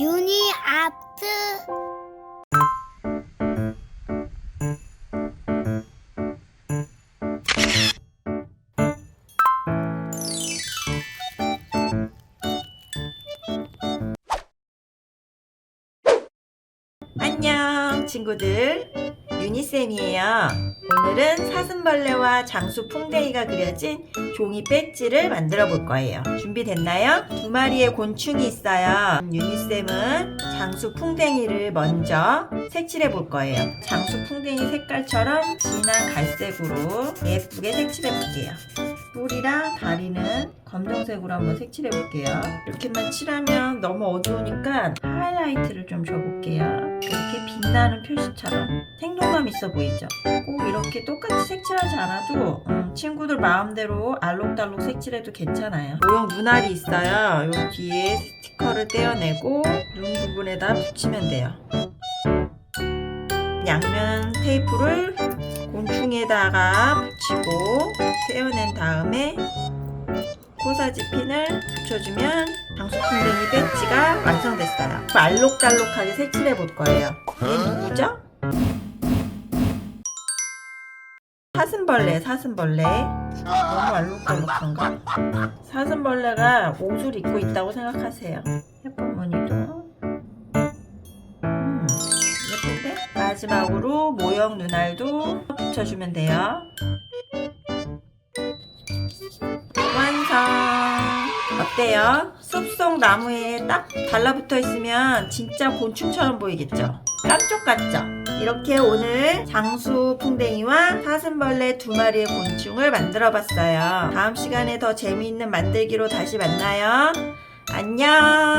유니 아트. 안녕 친구들 유니쌤이에요. 오늘은 사슴벌레와 장수 풍뎅이가 그려진 종이 배지를 만들어 볼 거예요. 준비됐나요? 두 마리의 곤충이 있어요. 유니쌤은 장수 풍뎅이를 먼저 색칠해 볼 거예요. 장수 풍뎅이 색깔처럼 진한 갈색으로 예쁘게 색칠해 볼게요. 뿔이랑 다리는 검정색으로 한번 색칠해 볼게요. 이렇게만 칠하면 너무 어두우니까 하이라이트를 좀 줘볼게요. 이렇게 빛나는 표시처럼 생동감 있어 보이죠? 꼭 이렇게 똑같이 색칠하지 않아도 음, 친구들 마음대로 알록달록 색칠해도 괜찮아요. 모형 눈알이 있어요. 요 뒤에 스티커를 떼어내고 눈 부분에다 붙이면 돼요. 양면 테이프를 곤충에다가 붙이고 떼어낸 다음에 코사지 핀을 붙여주면 장수풍뎅이 배지가 완성됐어요. 알록달록하게 색칠해 볼 거예요. 얘 누구죠? 사슴벌레, 사슴벌레. 너무 알록달록한가? 사슴벌레가 옷을 입고 있다고 생각하세요. 예쁜 무늬도. 음, 예쁜데? 마지막으로 모형 눈알도 붙여주면 돼요. 완성! 어때요? 숲속 나무에 딱 달라붙어 있으면 진짜 곤충처럼 보이겠죠? 깜쪽 같죠? 이렇게 오늘 장수 풍뎅이와 사슴벌레 두 마리의 곤충을 만들어 봤어요. 다음 시간에 더 재미있는 만들기로 다시 만나요. 안녕!